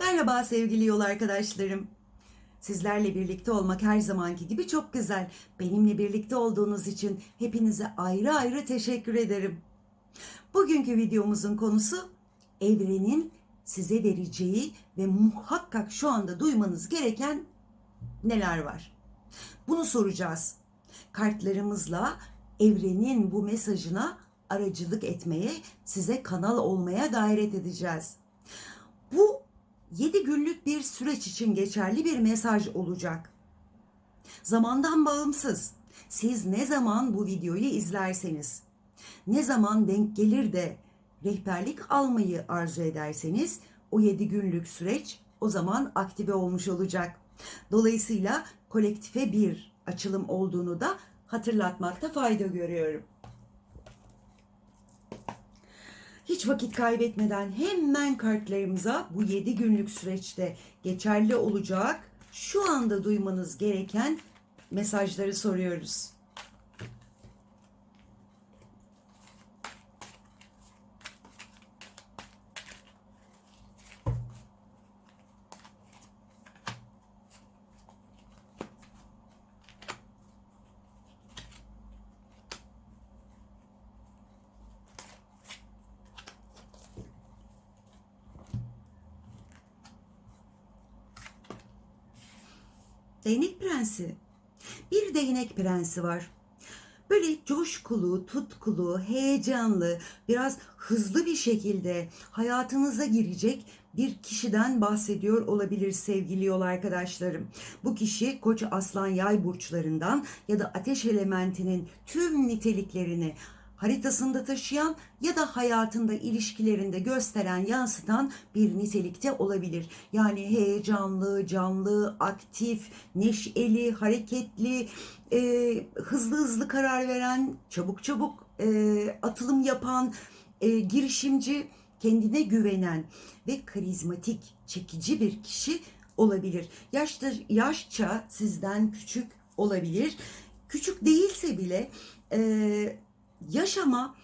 Merhaba sevgili yol arkadaşlarım. Sizlerle birlikte olmak her zamanki gibi çok güzel. Benimle birlikte olduğunuz için hepinize ayrı ayrı teşekkür ederim. Bugünkü videomuzun konusu evrenin size vereceği ve muhakkak şu anda duymanız gereken neler var? Bunu soracağız. Kartlarımızla evrenin bu mesajına aracılık etmeye, size kanal olmaya gayret edeceğiz. Bu 7 günlük bir süreç için geçerli bir mesaj olacak. Zamandan bağımsız. Siz ne zaman bu videoyu izlerseniz, ne zaman denk gelir de rehberlik almayı arzu ederseniz o 7 günlük süreç o zaman aktive olmuş olacak. Dolayısıyla kolektife bir açılım olduğunu da hatırlatmakta fayda görüyorum. Hiç vakit kaybetmeden hemen kartlarımıza bu 7 günlük süreçte geçerli olacak şu anda duymanız gereken mesajları soruyoruz. Değnek prensi. Bir değnek prensi var. Böyle coşkulu, tutkulu, heyecanlı, biraz hızlı bir şekilde hayatınıza girecek bir kişiden bahsediyor olabilir sevgili yol arkadaşlarım. Bu kişi Koç Aslan Yay burçlarından ya da ateş elementinin tüm niteliklerini haritasında taşıyan ya da hayatında ilişkilerinde gösteren, yansıtan bir nitelikte olabilir. Yani heyecanlı, canlı, aktif, neşeli, hareketli, e, hızlı hızlı karar veren, çabuk çabuk e, atılım yapan, e, girişimci, kendine güvenen ve karizmatik, çekici bir kişi olabilir. Yaşta, yaşça sizden küçük olabilir. Küçük değilse bile e, yaşama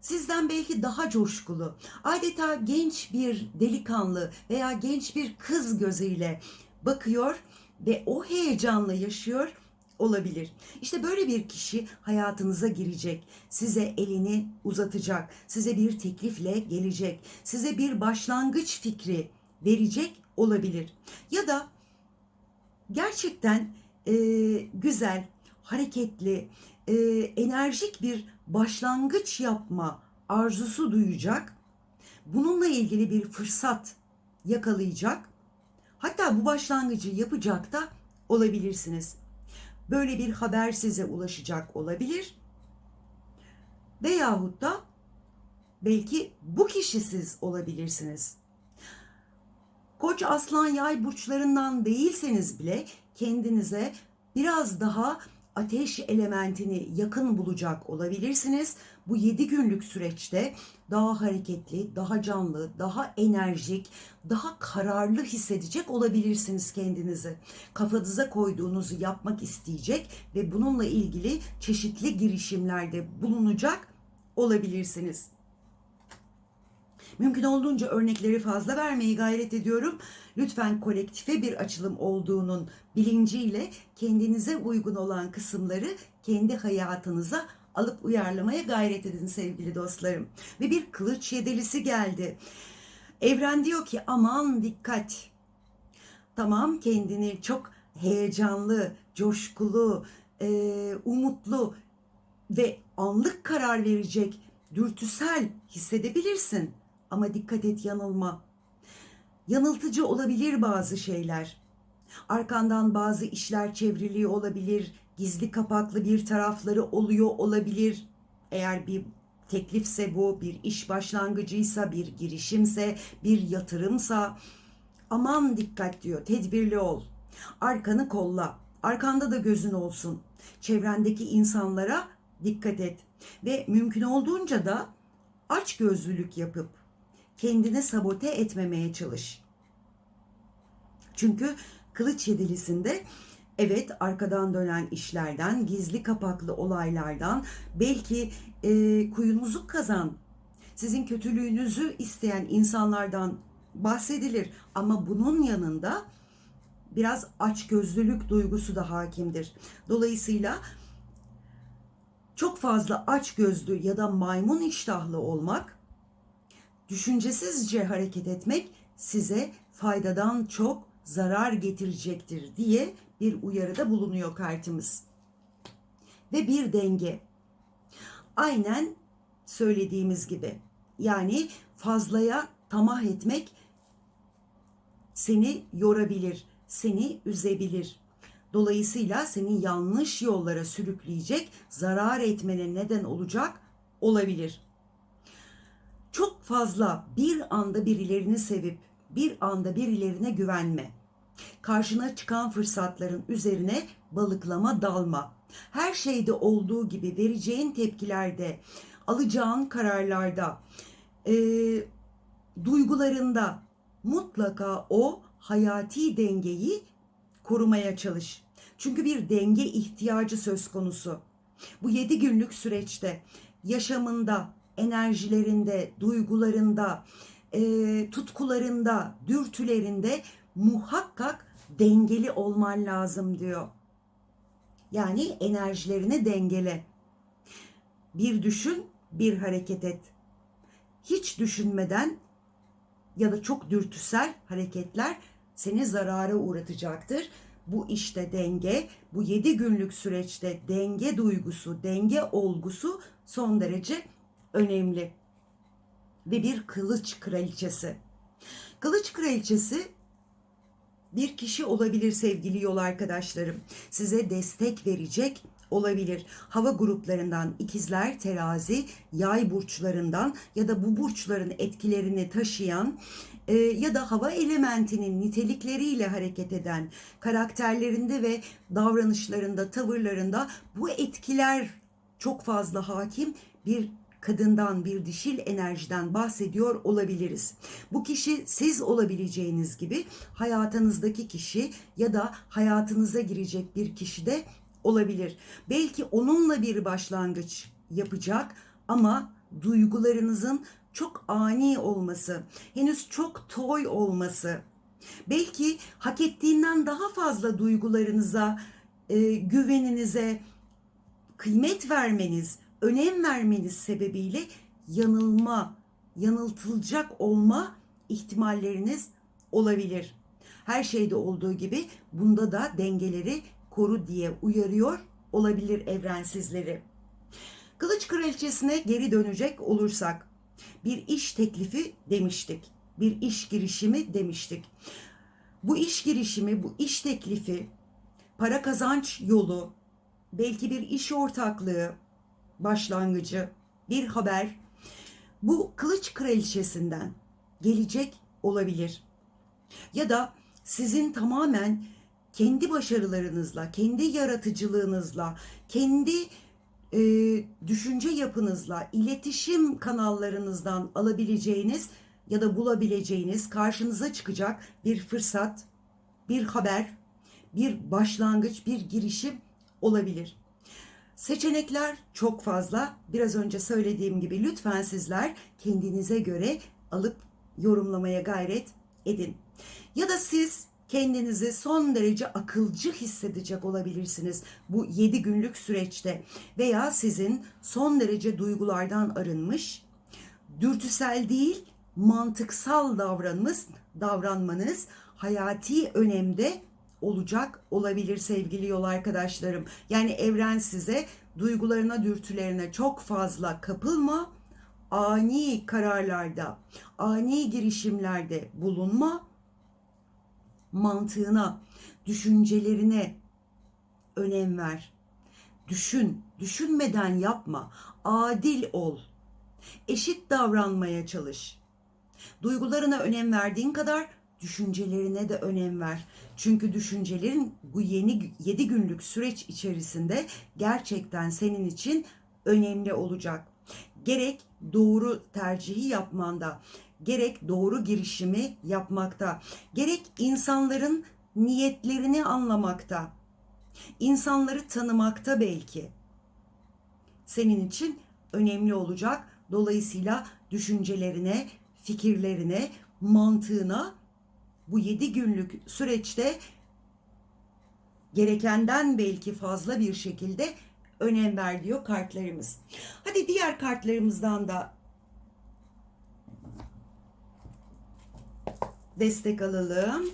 sizden belki daha coşkulu, adeta genç bir delikanlı veya genç bir kız gözüyle bakıyor ve o heyecanla yaşıyor olabilir. İşte böyle bir kişi hayatınıza girecek, size elini uzatacak, size bir teklifle gelecek, size bir başlangıç fikri verecek olabilir. Ya da gerçekten e, güzel, hareketli, e, enerjik bir başlangıç yapma arzusu duyacak. Bununla ilgili bir fırsat yakalayacak. Hatta bu başlangıcı yapacak da olabilirsiniz. Böyle bir haber size ulaşacak olabilir. Veyahut da belki bu kişi siz olabilirsiniz. Koç aslan yay burçlarından değilseniz bile kendinize biraz daha ateş elementini yakın bulacak olabilirsiniz. Bu 7 günlük süreçte daha hareketli, daha canlı, daha enerjik, daha kararlı hissedecek olabilirsiniz kendinizi. Kafanıza koyduğunuzu yapmak isteyecek ve bununla ilgili çeşitli girişimlerde bulunacak olabilirsiniz. Mümkün olduğunca örnekleri fazla vermeyi gayret ediyorum. Lütfen kolektife bir açılım olduğunun bilinciyle kendinize uygun olan kısımları kendi hayatınıza alıp uyarlamaya gayret edin sevgili dostlarım. Ve bir kılıç yedelisi geldi. Evren diyor ki aman dikkat. Tamam kendini çok heyecanlı, coşkulu, umutlu ve anlık karar verecek, dürtüsel hissedebilirsin. Ama dikkat et yanılma. Yanıltıcı olabilir bazı şeyler. Arkandan bazı işler çevriliyor olabilir. Gizli kapaklı bir tarafları oluyor olabilir. Eğer bir teklifse bu, bir iş başlangıcıysa, bir girişimse, bir yatırımsa aman dikkat diyor. Tedbirli ol. Arkanı kolla. Arkanda da gözün olsun. Çevrendeki insanlara dikkat et ve mümkün olduğunca da aç gözlülük yapıp kendini sabote etmemeye çalış. Çünkü kılıç yedilisinde evet arkadan dönen işlerden, gizli kapaklı olaylardan, belki e, kuyunuzu kazan, sizin kötülüğünüzü isteyen insanlardan bahsedilir. Ama bunun yanında biraz açgözlülük duygusu da hakimdir. Dolayısıyla çok fazla açgözlü ya da maymun iştahlı olmak, düşüncesizce hareket etmek size faydadan çok zarar getirecektir diye bir uyarıda bulunuyor kartımız. Ve bir denge. Aynen söylediğimiz gibi. Yani fazlaya tamah etmek seni yorabilir, seni üzebilir. Dolayısıyla seni yanlış yollara sürükleyecek, zarar etmene neden olacak olabilir. Çok fazla bir anda birilerini sevip bir anda birilerine güvenme. Karşına çıkan fırsatların üzerine balıklama dalma. Her şeyde olduğu gibi vereceğin tepkilerde, alacağın kararlarda, e, duygularında mutlaka o hayati dengeyi korumaya çalış. Çünkü bir denge ihtiyacı söz konusu. Bu yedi günlük süreçte yaşamında, enerjilerinde, duygularında, e, tutkularında, dürtülerinde muhakkak dengeli olman lazım diyor. Yani enerjilerini dengele. Bir düşün, bir hareket et. Hiç düşünmeden ya da çok dürtüsel hareketler seni zarara uğratacaktır. Bu işte denge, bu 7 günlük süreçte denge duygusu, denge olgusu son derece önemli. Ve bir kılıç kraliçesi. Kılıç kraliçesi bir kişi olabilir sevgili yol arkadaşlarım. Size destek verecek olabilir. Hava gruplarından ikizler, terazi, yay burçlarından ya da bu burçların etkilerini taşıyan e, ya da hava elementinin nitelikleriyle hareket eden karakterlerinde ve davranışlarında, tavırlarında bu etkiler çok fazla hakim bir kadından, bir dişil enerjiden bahsediyor olabiliriz. Bu kişi siz olabileceğiniz gibi hayatınızdaki kişi ya da hayatınıza girecek bir kişi de olabilir. Belki onunla bir başlangıç yapacak ama duygularınızın çok ani olması, henüz çok toy olması, belki hak ettiğinden daha fazla duygularınıza, e, güveninize kıymet vermeniz, önem vermeniz sebebiyle yanılma, yanıltılacak olma ihtimalleriniz olabilir. Her şeyde olduğu gibi bunda da dengeleri koru diye uyarıyor olabilir evrensizleri. Kılıç kraliçesine geri dönecek olursak bir iş teklifi demiştik. Bir iş girişimi demiştik. Bu iş girişimi, bu iş teklifi, para kazanç yolu, belki bir iş ortaklığı başlangıcı, bir haber bu kılıç kraliçesinden gelecek olabilir. Ya da sizin tamamen kendi başarılarınızla, kendi yaratıcılığınızla, kendi e, düşünce yapınızla, iletişim kanallarınızdan alabileceğiniz ya da bulabileceğiniz karşınıza çıkacak bir fırsat, bir haber, bir başlangıç, bir girişim olabilir. Seçenekler çok fazla. Biraz önce söylediğim gibi lütfen sizler kendinize göre alıp yorumlamaya gayret edin. Ya da siz kendinizi son derece akılcı hissedecek olabilirsiniz bu 7 günlük süreçte veya sizin son derece duygulardan arınmış, dürtüsel değil mantıksal davranmanız, davranmanız hayati önemde olacak olabilir sevgili yol arkadaşlarım. Yani evren size duygularına, dürtülerine çok fazla kapılma, ani kararlarda, ani girişimlerde bulunma mantığına, düşüncelerine önem ver. Düşün, düşünmeden yapma. Adil ol. Eşit davranmaya çalış. Duygularına önem verdiğin kadar düşüncelerine de önem ver. Çünkü düşüncelerin bu yeni 7 günlük süreç içerisinde gerçekten senin için önemli olacak. Gerek doğru tercihi yapmanda, gerek doğru girişimi yapmakta, gerek insanların niyetlerini anlamakta, insanları tanımakta belki senin için önemli olacak. Dolayısıyla düşüncelerine, fikirlerine, mantığına bu 7 günlük süreçte gerekenden belki fazla bir şekilde önem ver diyor kartlarımız. Hadi diğer kartlarımızdan da destek alalım.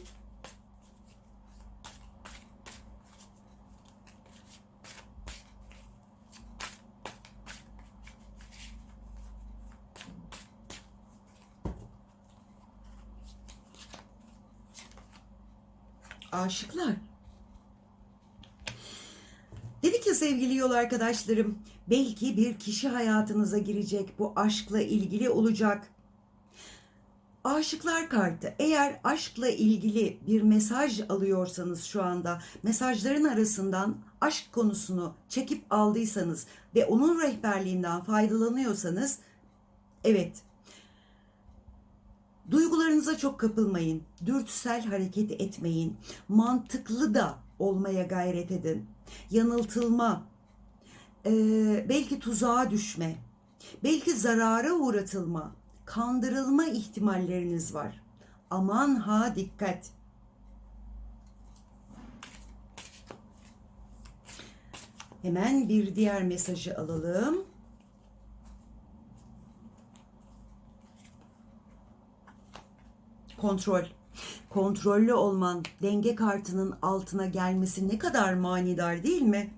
Aşıklar. Dedik ya sevgili yol arkadaşlarım, belki bir kişi hayatınıza girecek, bu aşkla ilgili olacak. Aşıklar kartı. Eğer aşkla ilgili bir mesaj alıyorsanız şu anda mesajların arasından aşk konusunu çekip aldıysanız ve onun rehberliğinden faydalanıyorsanız evet Duygularınıza çok kapılmayın. Dürtüsel hareket etmeyin. Mantıklı da olmaya gayret edin. Yanıltılma, e, belki tuzağa düşme, belki zarara uğratılma, kandırılma ihtimalleriniz var. Aman ha dikkat. Hemen bir diğer mesajı alalım. Kontrol. Kontrollü olman, denge kartının altına gelmesi ne kadar manidar değil mi?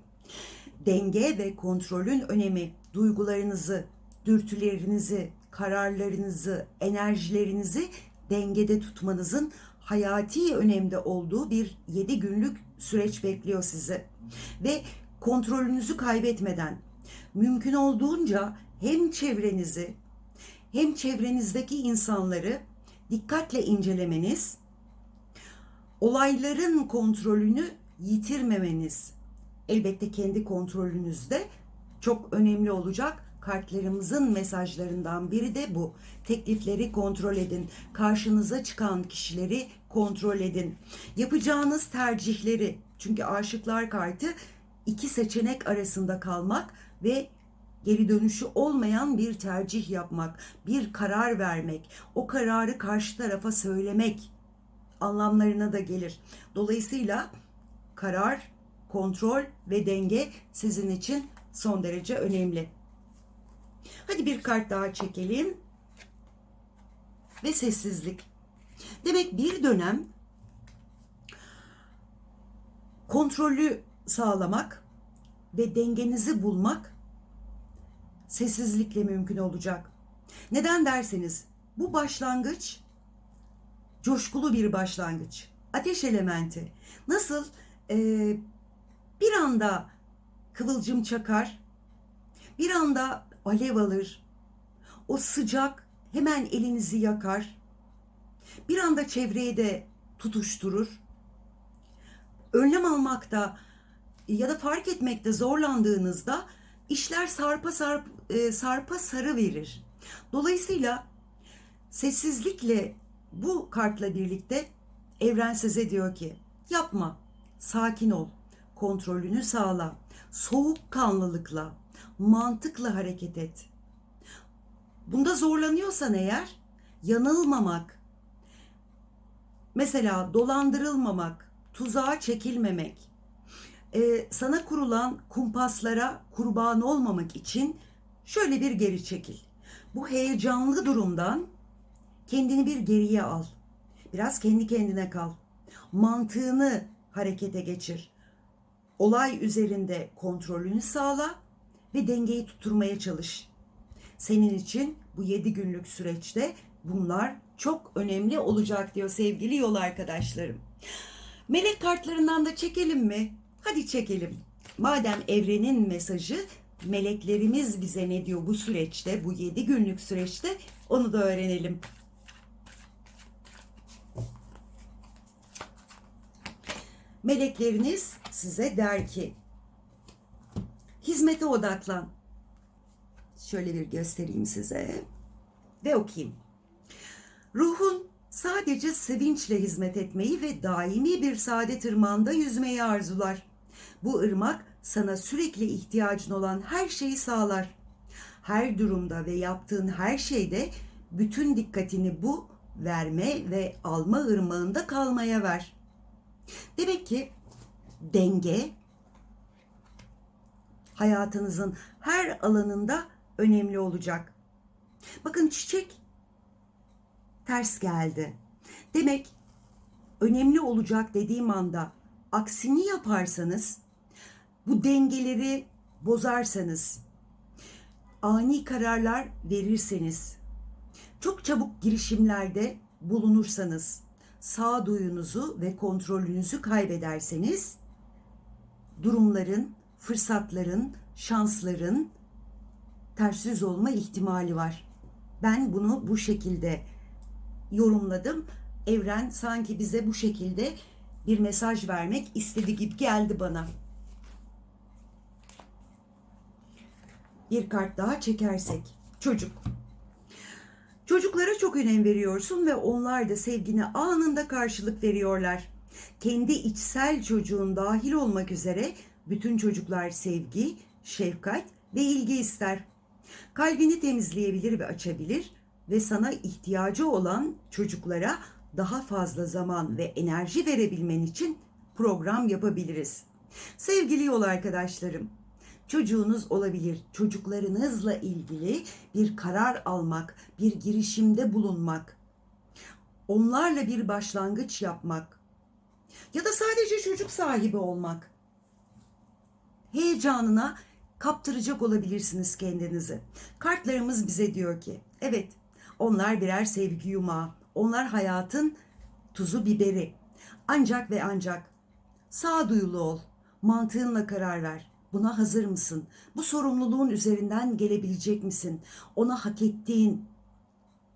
Denge ve kontrolün önemi duygularınızı, dürtülerinizi, kararlarınızı, enerjilerinizi dengede tutmanızın hayati önemde olduğu bir 7 günlük süreç bekliyor sizi. Ve kontrolünüzü kaybetmeden mümkün olduğunca hem çevrenizi hem çevrenizdeki insanları dikkatle incelemeniz, olayların kontrolünü yitirmemeniz elbette kendi kontrolünüzde çok önemli olacak. Kartlarımızın mesajlarından biri de bu. Teklifleri kontrol edin. Karşınıza çıkan kişileri kontrol edin. Yapacağınız tercihleri çünkü aşıklar kartı iki seçenek arasında kalmak ve geri dönüşü olmayan bir tercih yapmak, bir karar vermek, o kararı karşı tarafa söylemek anlamlarına da gelir. Dolayısıyla karar, kontrol ve denge sizin için son derece önemli. Hadi bir kart daha çekelim. Ve sessizlik. Demek bir dönem kontrolü sağlamak ve dengenizi bulmak sessizlikle mümkün olacak. Neden derseniz bu başlangıç coşkulu bir başlangıç. Ateş elementi. Nasıl e, bir anda kıvılcım çakar, bir anda alev alır. O sıcak hemen elinizi yakar. Bir anda çevreyi de tutuşturur. Önlem almakta ya da fark etmekte zorlandığınızda işler sarpa sarp, e, sarpa sarı verir. Dolayısıyla sessizlikle bu kartla birlikte evren size diyor ki yapma, sakin ol, kontrolünü sağla, soğukkanlılıkla, mantıkla hareket et. Bunda zorlanıyorsan eğer yanılmamak, mesela dolandırılmamak, tuzağa çekilmemek, e, sana kurulan kumpaslara kurban olmamak için şöyle bir geri çekil. Bu heyecanlı durumdan kendini bir geriye al. Biraz kendi kendine kal. Mantığını harekete geçir. Olay üzerinde kontrolünü sağla ve dengeyi tutturmaya çalış. Senin için bu 7 günlük süreçte bunlar çok önemli olacak diyor sevgili yol arkadaşlarım. Melek kartlarından da çekelim mi? Hadi çekelim. Madem evrenin mesajı meleklerimiz bize ne diyor bu süreçte, bu 7 günlük süreçte onu da öğrenelim. Melekleriniz size der ki hizmete odaklan. Şöyle bir göstereyim size ve okuyayım. Ruhun sadece sevinçle hizmet etmeyi ve daimi bir saadet ırmağında yüzmeyi arzular. Bu ırmak sana sürekli ihtiyacın olan her şeyi sağlar. Her durumda ve yaptığın her şeyde bütün dikkatini bu verme ve alma ırmağında kalmaya ver. Demek ki denge hayatınızın her alanında önemli olacak. Bakın çiçek ters geldi. Demek önemli olacak dediğim anda aksini yaparsanız bu dengeleri bozarsanız ani kararlar verirseniz çok çabuk girişimlerde bulunursanız sağduyunuzu ve kontrolünüzü kaybederseniz durumların, fırsatların, şansların ters yüz olma ihtimali var. Ben bunu bu şekilde yorumladım. Evren sanki bize bu şekilde bir mesaj vermek istedi gibi geldi bana. Bir kart daha çekersek. Çocuk. Çocuklara çok önem veriyorsun ve onlar da sevgine anında karşılık veriyorlar. Kendi içsel çocuğun dahil olmak üzere bütün çocuklar sevgi, şefkat ve ilgi ister. Kalbini temizleyebilir ve açabilir ve sana ihtiyacı olan çocuklara daha fazla zaman ve enerji verebilmen için program yapabiliriz. Sevgili yol arkadaşlarım, çocuğunuz olabilir. Çocuklarınızla ilgili bir karar almak, bir girişimde bulunmak, onlarla bir başlangıç yapmak ya da sadece çocuk sahibi olmak. Heyecanına kaptıracak olabilirsiniz kendinizi. Kartlarımız bize diyor ki, evet onlar birer sevgi yumağı. Onlar hayatın tuzu biberi. Ancak ve ancak sağduyulu ol. Mantığınla karar ver. Buna hazır mısın? Bu sorumluluğun üzerinden gelebilecek misin? Ona hak ettiğin,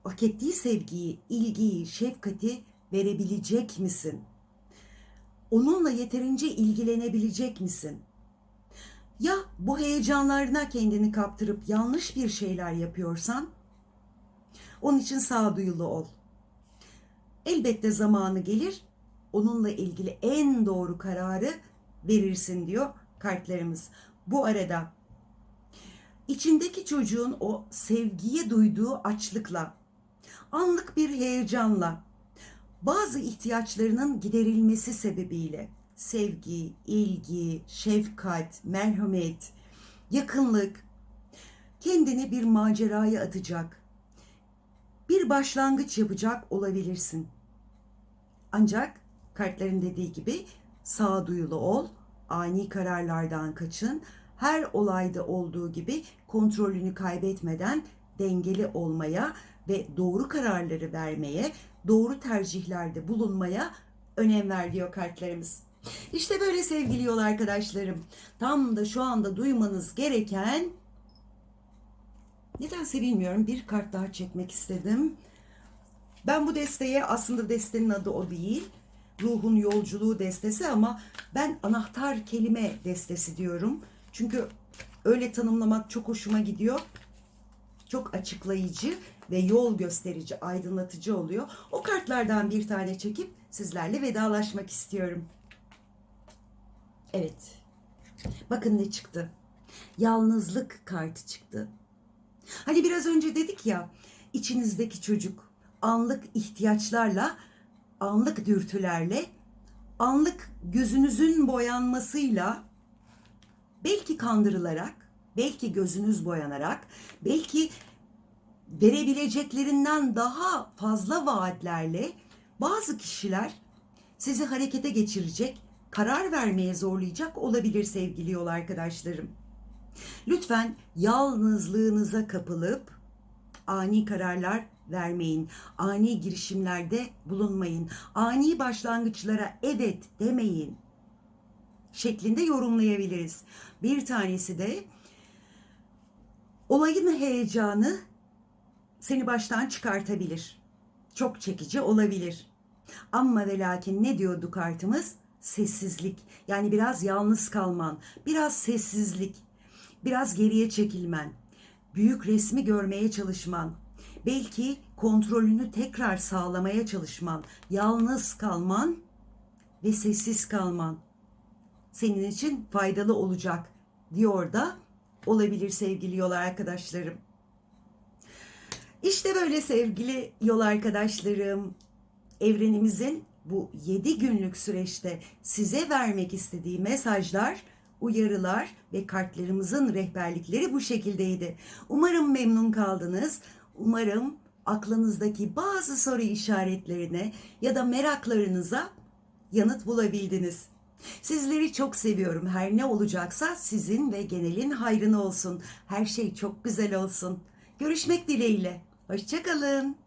hak ettiği sevgiyi, ilgiyi, şefkati verebilecek misin? Onunla yeterince ilgilenebilecek misin? Ya bu heyecanlarına kendini kaptırıp yanlış bir şeyler yapıyorsan, onun için sağduyulu ol. Elbette zamanı gelir, onunla ilgili en doğru kararı verirsin diyor kartlarımız. Bu arada içindeki çocuğun o sevgiye duyduğu açlıkla, anlık bir heyecanla, bazı ihtiyaçlarının giderilmesi sebebiyle sevgi, ilgi, şefkat, merhamet, yakınlık kendini bir maceraya atacak. Bir başlangıç yapacak olabilirsin. Ancak kartların dediği gibi sağduyulu ol, ani kararlardan kaçın. Her olayda olduğu gibi kontrolünü kaybetmeden dengeli olmaya ve doğru kararları vermeye, doğru tercihlerde bulunmaya önem ver diyor kartlarımız. İşte böyle sevgili yol arkadaşlarım. Tam da şu anda duymanız gereken nedense bilmiyorum bir kart daha çekmek istedim. Ben bu desteğe aslında destenin adı o değil. Ruhun yolculuğu destesi ama ben anahtar kelime destesi diyorum. Çünkü öyle tanımlamak çok hoşuma gidiyor. Çok açıklayıcı ve yol gösterici, aydınlatıcı oluyor. O kartlardan bir tane çekip sizlerle vedalaşmak istiyorum. Evet. Bakın ne çıktı. Yalnızlık kartı çıktı. Hani biraz önce dedik ya içinizdeki çocuk anlık ihtiyaçlarla, anlık dürtülerle, anlık gözünüzün boyanmasıyla belki kandırılarak, belki gözünüz boyanarak, belki verebileceklerinden daha fazla vaatlerle bazı kişiler sizi harekete geçirecek, karar vermeye zorlayacak olabilir sevgili yol arkadaşlarım. Lütfen yalnızlığınıza kapılıp ani kararlar vermeyin. Ani girişimlerde bulunmayın. Ani başlangıçlara evet demeyin. Şeklinde yorumlayabiliriz. Bir tanesi de olayın heyecanı seni baştan çıkartabilir. Çok çekici olabilir. Ama ve lakin ne diyordu kartımız? Sessizlik. Yani biraz yalnız kalman, biraz sessizlik, biraz geriye çekilmen, büyük resmi görmeye çalışman, belki kontrolünü tekrar sağlamaya çalışman, yalnız kalman ve sessiz kalman senin için faydalı olacak diyor da olabilir sevgili yol arkadaşlarım. İşte böyle sevgili yol arkadaşlarım. Evrenimizin bu 7 günlük süreçte size vermek istediği mesajlar, uyarılar ve kartlarımızın rehberlikleri bu şekildeydi. Umarım memnun kaldınız. Umarım aklınızdaki bazı soru işaretlerine ya da meraklarınıza yanıt bulabildiniz. Sizleri çok seviyorum. Her ne olacaksa sizin ve genelin hayrına olsun. Her şey çok güzel olsun. Görüşmek dileğiyle. Hoşçakalın.